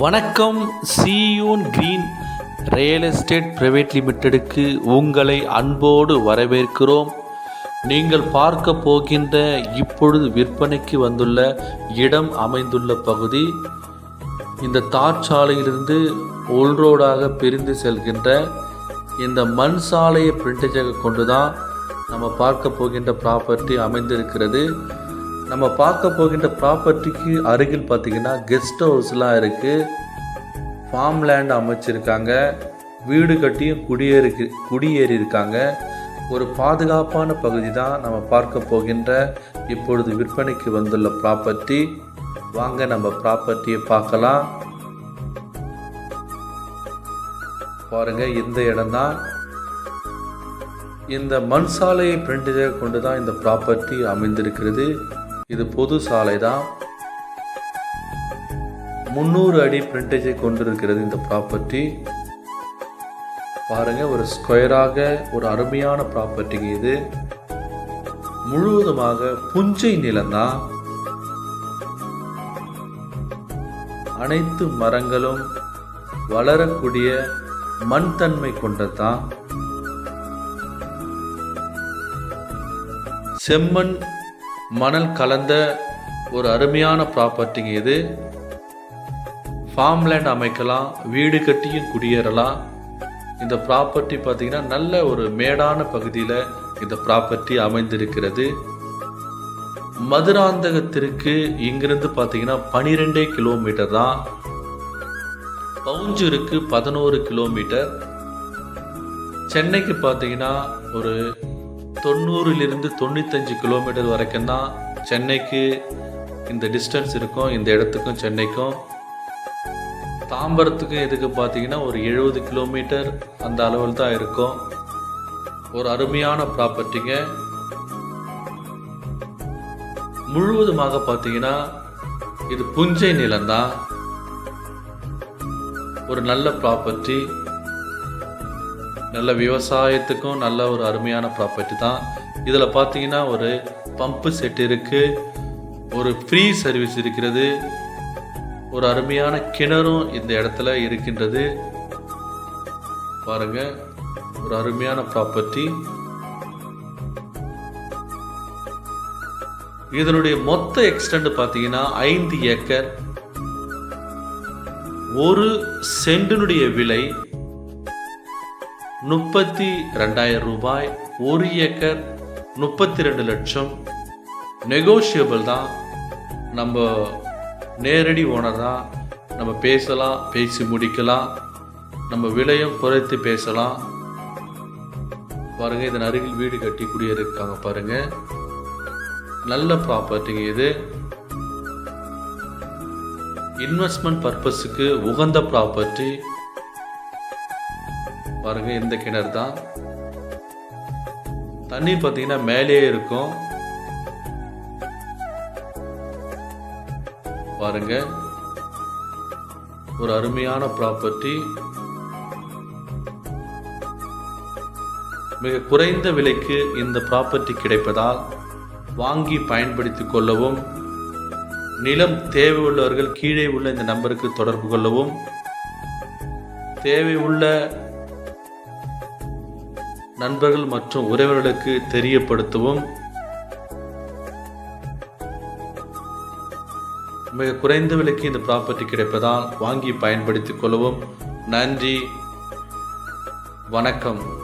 வணக்கம் சியூன் green real estate private லிமிட்டெடுக்கு உங்களை அன்போடு வரவேற்கிறோம். நீங்கள் பார்க்க போகின்ற இப்பொழுது விற்பனைக்கு வந்துள்ள இடம் அமைந்துள்ள பகுதி இந்த தார் சாலையிலிருந்து உள்ரோடாக பிரிந்து செல்கின்ற இந்த மண் சாலையை பிரிண்டேஜாக கொண்டு தான் நம்ம பார்க்க போகின்ற ப்ராப்பர்ட்டி அமைந்திருக்கிறது. நம்ம பார்க்க போகின்ற ப்ராப்பர்ட்டிக்கு அருகில் பார்த்தீங்கன்னா கெஸ்ட் ஹவுஸ்லாம் இருக்குது ஃபார்ம் லேண்ட் அமைச்சிருக்காங்க. வீடு கட்டியும் குடியேறி குடியேறி இருக்காங்க ஒரு பாதுகாப்பான பகுதி தான் நம்ம பார்க்க போகின்ற இப்பொழுது விற்பனைக்கு வந்துள்ள ப்ராப்பர்ட்டி வாங்க நம்ம ப்ராப்பர்ட்டியை பார்க்கலாம். பாருங்க இந்த இடம்தான். இந்த மண் சாலையை பிரிண்டேஜாக கொண்டு தான் இந்த ப்ராப்பர்ட்டி அமைந்திருக்கிறது. இது பொது சாலை தான் முந்நூறு அடி பிரிண்டேஜை கொண்டிருக்கிறது இந்த ப்ராப்பர்ட்டி பாருங்க ஒரு ஸ்கொயராக ஒரு அருமையான ப்ராப்பர்ட்டிங்க இது. முழுவதுமாக புஞ்சை நிலம்தான். அனைத்து மரங்களும் வளரக்கூடிய மண் தன்மை கொண்டதான் செம்மண் மணல் கலந்த ஒரு அருமையான ப்ராப்பர்ட்டிங்க இது ஃபார்ம் லேண்ட் அமைக்கலாம் வீடு கட்டியும் குடியேறலாம். இந்த ப்ராப்பர்ட்டி பார்த்தீங்கன்னா நல்ல ஒரு மேடான பகுதியில் இந்த ப்ராப்பர்ட்டி அமைந்திருக்கிறது. மதுராந்தகத்திற்கு இங்கிருந்து பார்த்தீங்கன்னா பனிரெண்டே கிலோமீட்டர் தான். பவுஞ்சூருக்கு பதினோரு கிலோமீட்டர் சென்னைக்கு பார்த்தீங்கன்னா ஒரு தொண்ணூறிலிருந்து தொண்ணூத்தஞ்சு கிலோமீட்டர் வரைக்கும் தான் சென்னைக்கு இந்த டிஸ்டன்ஸ் இருக்கும். இந்த இடத்துக்கும் சென்னைக்கும். தாம்பரத்துக்கும் எதுக்கு பார்த்தீங்கன்னா ஒரு எழுபது கிலோமீட்டர் அந்த அளவில் தான் இருக்கும். ஒரு அருமையான ப்ராப்பர்ட்டிங்க முழுவதுமாக பார்த்தீங்கன்னா இது புஞ்சை நிலம்தான். ஒரு நல்ல ப்ராப்பர்ட்டி நல்ல விவசாயத்துக்கும் நல்ல ஒரு அருமையான ப்ராப்பர்ட்டி தான். இதில் பார்த்தீங்கன்னா ஒரு பம்பு செட் இருக்குது ஒரு ஃப்ரீ சர்வீஸ் இருக்கிறது. ஒரு அருமையான கிணறும் இந்த இடத்துல இருக்கின்றது. பாருங்கள் ஒரு அருமையான ப்ராப்பர்ட்டி இதனுடைய மொத்த எக்ஸ்டெண்ட் பார்த்தீங்கன்னா ஐந்து ஏக்கர். ஒரு சென்டினுடைய விலை முப்பத்தி ரெண்டாயிரம் ரூபாய் ஒரு ஏக்கர் முப்பத்தி ரெண்டு லட்சம். நெகோஷியபிள் தான். நம்ம நேரடி ஓனர் தான் நம்ம பேசலாம் பேசி முடிக்கலாம். நம்ம விலையும் குறைத்து பேசலாம். பாருங்கள் இதன் அருகில் வீடு கட்டி குடியிருக்காங்க பாருங்கள் நல்ல ப்ராப்பர்ட்டிங்க இது. இன்வெஸ்ட்மெண்ட் பர்பஸுக்கு உகந்த ப்ராப்பர்ட்டி பாருங்க இந்த கிணறு தான். தண்ணி பார்த்தீங்கன்னா மேலேயே இருக்கும். பாருங்க ஒரு அருமையான ப்ராப்பர்ட்டி மிக குறைந்த விலைக்கு இந்த ப்ராப்பர்ட்டி கிடைப்பதால் வாங்கி பயன்படுத்திக் கொள்ளவும் நிலம் தேவை உள்ளவர்கள் கீழே உள்ள இந்த நம்பருக்கு தொடர்பு கொள்ளவும் தேவை உள்ள நண்பர்கள் மற்றும் உறவினர்களுக்கு தெரியப்படுத்தவும். மிக குறைந்த விலைக்கு இந்த ப்ராப்பர்ட்டி கிடைப்பதால் வாங்கி பயன்படுத்திக் கொள்ளவும் நன்றி. வணக்கம்.